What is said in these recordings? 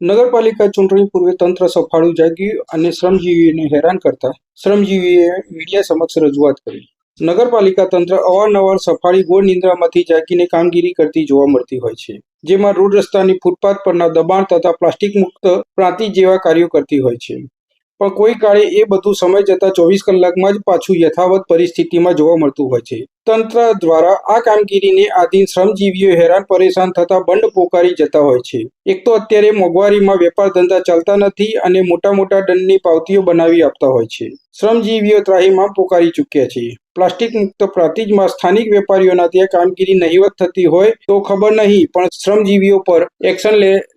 નગરપાલિકા ચૂંટણી પૂર્વે તંત્ર સફાળું જાગ્યું અને શ્રમજીવીઓને હેરાન કરતા શ્રમજીવીએ મીડિયા સમક્ષ રજૂઆત કરી. નગરપાલિકા તંત્ર અવારનવાર સફાળી ગોળ નિંદ્રામાંથી જાગીને કામગીરી કરતી જોવા મળતી હોય છે, જેમાં રોડ રસ્તાની ફૂટપાથ પરના દબાણ તથા પ્લાસ્ટિક મુક્ત પ્રાંતિ જેવા કાર્યો કરતી હોય છે. પણ કોઈ કાળે એ બધું સમય જતાં ચોવીસ કલાકમાં જ પાછું યથાવત પરિસ્થિતિમાં જોવા મળતું હોય છે. તંત્ર દ્વારા આ કામગીરીને આધીન શ્રમજીવીઓ હેરાન પરેશાન થતા બંડ પોકારી જતા હોય છે. એક તો અત્યારે મોંઘવારીમાં વેપાર ધંધા ચાલતા નથી અને મોટા મોટા દંડની પાવતીઓ બનાવી આપતા હોય છે. શ્રમજીવીઓ ત્રાહીમાં પોકારી ચૂક્યા છે. પ્લાસ્ટિક મુક્ત પ્રાતિજમાં સ્થાનિક વેપારીઓના ત્યાં કામગીરી નહીવત થતી હોય તો ખબર નહીં, પણ શ્રમજીવીઓ પર એક્શન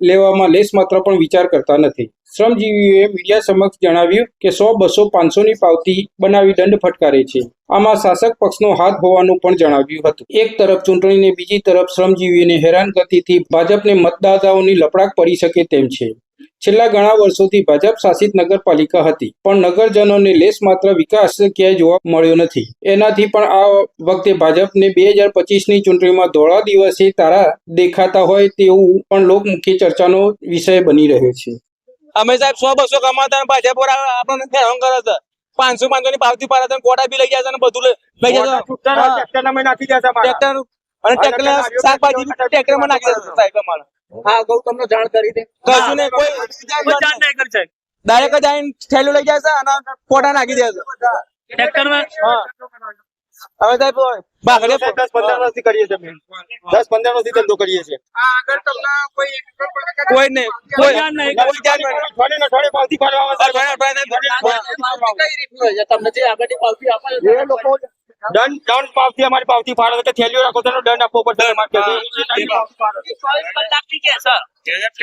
લેવામાં લેશ માત્ર પણ વિચાર કરતા નથી. શ્રમજીવીઓએ મીડિયા સમક્ષ જણાવ્યું કે સો, બસો, પાંચસોની પાવતી બનાવી દંડ ફટકારે છે. આમાં શાસક પક્ષનો હાથ હોવાનું પણ જણાવ્યું હતું. એક તરફ ચૂંટણીને બીજી તરફ શ્રમજીવીઓને હેરાનગતિથી ભાજપને મતદાતાઓની લપડાક પડી શકે તેમ છે. છેલ્લા ઘણા વર્ષોથી ભાજપ શાસિત નગરપાલિકા હતી, પણ નગરજનોને લેશ માત્ર વિકાસ ક્યાંય જોવા મળ્યો નથી. એનાથી પણ આ વખતે ભાજપને બે હજાર પચીસની ચૂંટણીમાં ધોળા દિવસે તારા દેખાતા હોય તેવું પણ લોકમુખી ચર્ચાનો વિષય બની રહ્યો છે. અમે સાહેબ સો બસો કમાતા ભાજપ વાળા આપણને હેરાન કરે છે. પાંચસો પાંચસો ની પાવતી પાડે ગોટા બી લઈ જાય છે અને બધું લઈ- જાય છે. ટ્રેક્ટર અને ટ્રેક્ટર શાકભાજી ટ્રેક્ટરમાં નાખી દે છે સાહેબ અમારે. હા ગૌ તમને જાણ કરી દે કશું નહીં કોઈ ડાયરેક્ટ જ આવીને થેલું લઈ જાય છે અને ફોટા નાખી દે છે. હા. હવે સાહેબ ભાગલે દસ પંદર વર્ષથી કરીએ છીએ અમે. 10 15 વર્ષથી ધંધો કરીએ છીએ. કોઈ નહીં કોઈ કોઈ જાણ નહીં. થોડે ને થોડે પાવતી પાડવા આવે. કઈ રીતનું છે? તમને જે આગળની પાવતી આપે એ લોકો દંડ દંડ પાવતી અમારી પાવતી ફાળો કે થેલીઓ રાખો તો એનો દંડ આપવો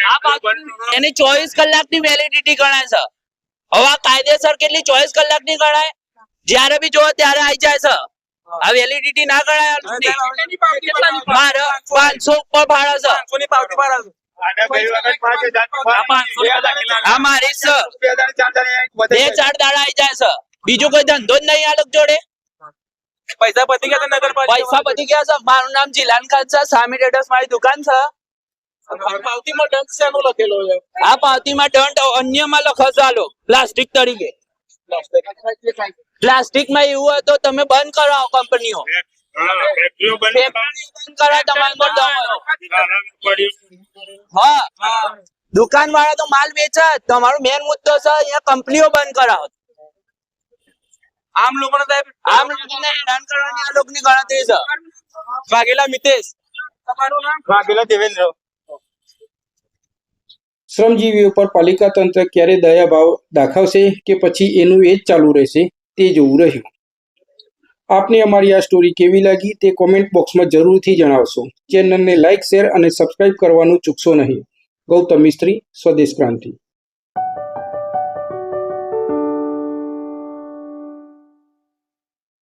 આ પાવતી એની ચોવીસ કલાકની વેલિડિટી ગણાય છે. હવે આ કાયદેસર કેટલી ચોવીસ કલાકની ગણાય? જ્યારે બી જોવો ત્યારે આવી જાય છે. આ વેલિડિટી ના ગણાય મારે પાંચસો ઉપર ભાડે છે. પાંચસોની પાવતી પાડે છે. બીજું કોઈ ધંધો જ નહીં આ જોડે. પૈસા પતી ગયા નગર નગરપાલિકા પૈસા પતી ગયા છે. મારું નામ જીલાન ખાન છે. સામી ટ્રેડર્સ મારી દુકાન છે. પાવતીમાં દંડ શેનો લખેલો છે? આ પાવતીમાં દંડ અન્યમાં લખો ચાલો પ્લાસ્ટિક તરીકે. પ્લાસ્ટિકમાં એવું હોય તો તમે બંધ કરાવો. કંપનીઓ તમારે દુકાન વાળા તો માલ વેચે. તમારો મેન મુદ્દો છે અહીંયા કંપનીઓ બંધ કરાવો. આમ લોકો આમ લોકોને હેરાન કરવાની આ લોકોની ગણતરી છે. વાઘેલા મિતેશ. વાઘેલા દેવેન્દ્ર. શ્રમજીવી ઉપર પાલિકા તંત્ર ક્યારે દયાભાવ દાખવશે કે પછી એનું એ જ ચાલુ રહેશે? તે જોવું રહ્યું. આપને અમારી આ સ્ટોરી કેવી લાગી તે કોમેન્ટ બોક્સમાં જરૂરથી જણાવશો. ચેનલને લાઇક શેર અને સબસ્ક્રાઇબ કરવાનું ચૂકશો નહીં. ગૌતમ મિસ્ત્રી, સ્વદેશ ક્રાંતિ.